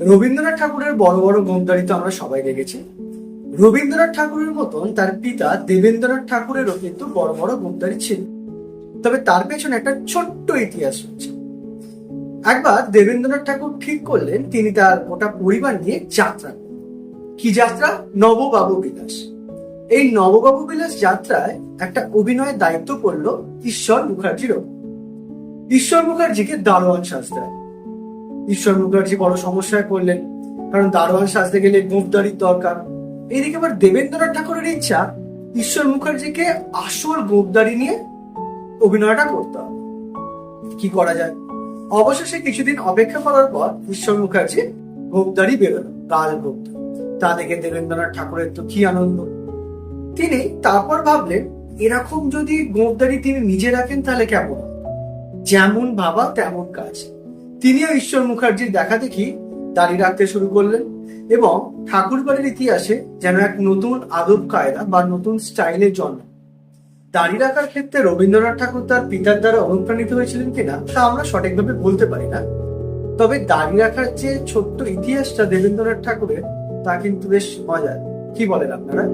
রবীন্দ্রনাথ ঠাকুরের বড় বড় গোমদারি তো আমরা সবাই দেখেছি। রবীন্দ্রনাথ ঠাকুরের মতন তার পিতা দেবেন্দ্রনাথ ঠাকুরেরও কিন্তু বড় বড় গোমদারি ছিল। তবে তার পেছনে একটা ছোট্ট ইতিহাস রয়েছে। একবার দেবেন্দ্রনাথ ঠাকুর ঠিক করলেন, তিনি তার গোটা পরিবার নিয়ে যাত্রা কি যাত্রা? নববাবু বিলাস। এই নববাবু বিলাস যাত্রায় একটা অভিনয়ের দায়িত্ব পড়ল ঈশ্বর মুখার্জির ঈশ্বর মুখার্জিকে দারোয়ান হয় ঈশ্বর মুখার্জি বড় সমস্যায় পড়লেন, কারণ দারোয়ান সাজতে গেলে গোপদারির দরকার। এদিকে আবার দেবেন্দ্রনাথ ঠাকুরের ইচ্ছা, ঈশ্বর মুখার্জিকে আসল গোপদারি নিয়ে অভিনয়টা করতে কি করা যায়? অবশেষে কিছুদিন অপেক্ষা করার পর ঈশ্বর মুখার্জি গোপদারি বেরোলো, কাল গোপদারি তা দেখে দেবেন্দ্রনাথ ঠাকুরের তো কি আনন্দ। তিনি তারপর ভাবলেন, এরকম যদি গোপদারি তিনি নিজে রাখেন তাহলে কেমন যেমন ভাবা তেমন কাজ। তিনিও ঈশ্বর মুখার্জির দেখা দেখি দাড়ি রাখতে শুরু করলেন এবং ঠাকুর বাড়ির ইতিহাসে যেন এক নতুন আদব কায়দা বা নতুন স্টাইলের জন্ম। দাড়ি রাখার ক্ষেত্রে রবীন্দ্রনাথ ঠাকুর তার পিতার দ্বারা অনুপ্রাণিত হয়েছিলেন কিনা তা আমরা সঠিকভাবে বলতে পারি না। তবে দাড়ি রাখার যে ছোট্ট ইতিহাসটা দেবেন্দ্রনাথ ঠাকুরের, তা কিন্তু বেশ মজার। কি বলেন আপনারা?